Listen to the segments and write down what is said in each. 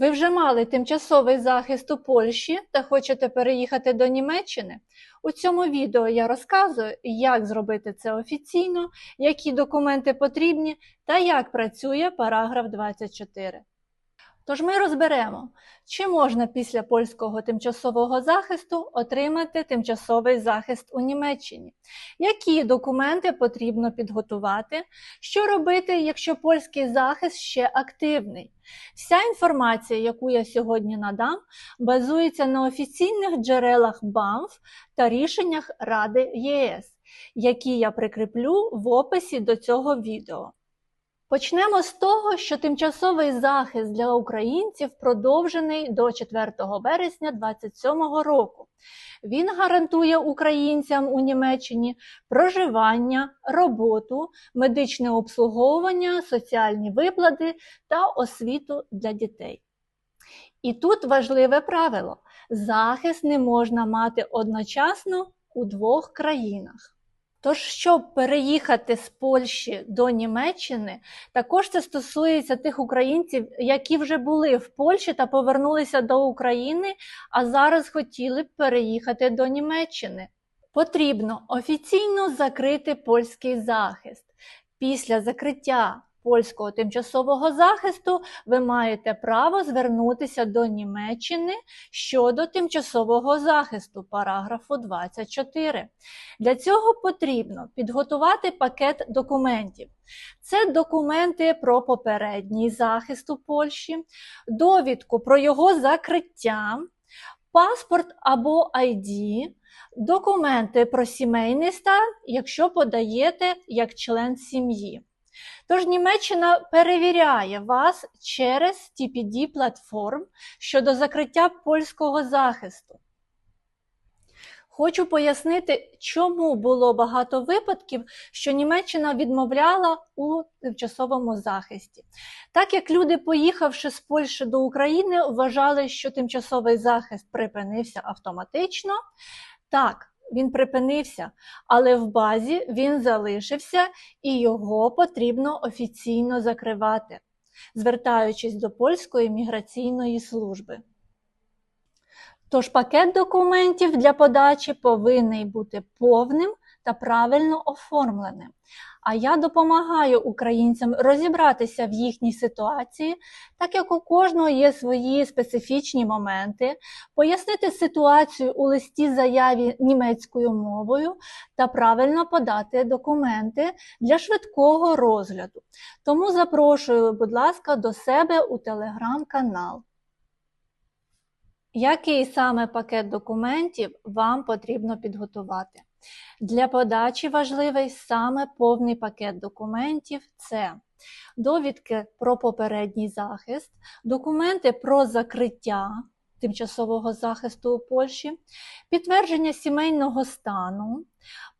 Ви вже мали тимчасовий захист у Польщі та хочете переїхати до Німеччини? У цьому відео я розказую, як зробити це офіційно, які документи потрібні та як працює параграф 24. Тож ми розберемо, чи можна після польського тимчасового захисту отримати тимчасовий захист у Німеччині, які документи потрібно підготувати, що робити, якщо польський захист ще активний. Вся інформація, яку я сьогодні надам, базується на офіційних джерелах БАМФ та рішеннях Ради ЄС, які я прикріплю в описі до цього відео. Почнемо з того, що тимчасовий захист для українців продовжений до 4 березня 2027 року. Він гарантує українцям у Німеччині проживання, роботу, медичне обслуговування, соціальні виплати та освіту для дітей. І тут важливе правило: захист не можна мати одночасно у двох країнах. Тож, щоб переїхати з Польщі до Німеччини, також це стосується тих українців, які вже були в Польщі та повернулися до України, а зараз хотіли б переїхати до Німеччини. Потрібно офіційно закрити польський захист. Після закриття польського тимчасового захисту ви маєте право звернутися до Німеччини щодо тимчасового захисту параграфу 24. Для цього потрібно підготувати пакет документів. Це документи про попередній захист у Польщі, довідку про його закриття, паспорт або ID, документи про сімейний стан, якщо подаєте як член сім'ї. Тож Німеччина перевіряє вас через TPD платформ щодо закриття польського захисту. Хочу пояснити, чому було багато випадків, що Німеччина відмовляла у тимчасовому захисті. Так як люди, поїхавши з Польщі до України, вважали, що тимчасовий захист припинився автоматично. Так, він припинився, але в базі він залишився і його потрібно офіційно закривати, звертаючись до польської міграційної служби. Тож пакет документів для подачі повинен бути повним та правильно оформленим. А я допомагаю українцям розібратися в їхній ситуації, так як у кожного є свої специфічні моменти, пояснити ситуацію у листі заяві німецькою мовою та правильно подати документи для швидкого розгляду. Тому запрошую, будь ласка, до себе у телеграм-канал. Який саме пакет документів вам потрібно підготувати? Для подачі важливий саме повний пакет документів це довідки про попередній захист, документи про закриття тимчасового захисту у Польщі, підтвердження сімейного стану,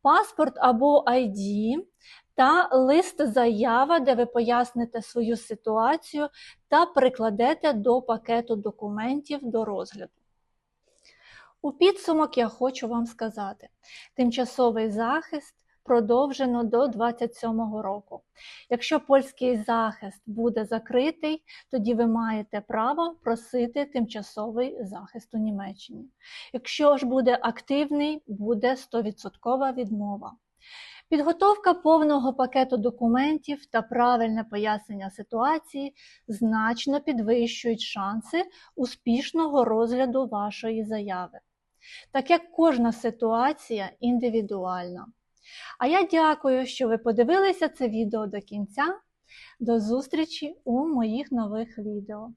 паспорт або ID та лист заява, де ви поясните свою ситуацію та прикладете до пакету документів до розгляду. У підсумок я хочу вам сказати: тимчасовий захист продовжено до 27 року. Якщо польський захист буде закритий, тоді ви маєте право просити тимчасовий захист у Німеччині. Якщо ж буде активний, буде 100% відмова. Підготовка повного пакету документів та правильне пояснення ситуації значно підвищують шанси успішного розгляду вашої заяви так як кожна ситуація індивідуальна. А я дякую, що ви подивилися це відео до кінця. До зустрічі у моїх нових відео.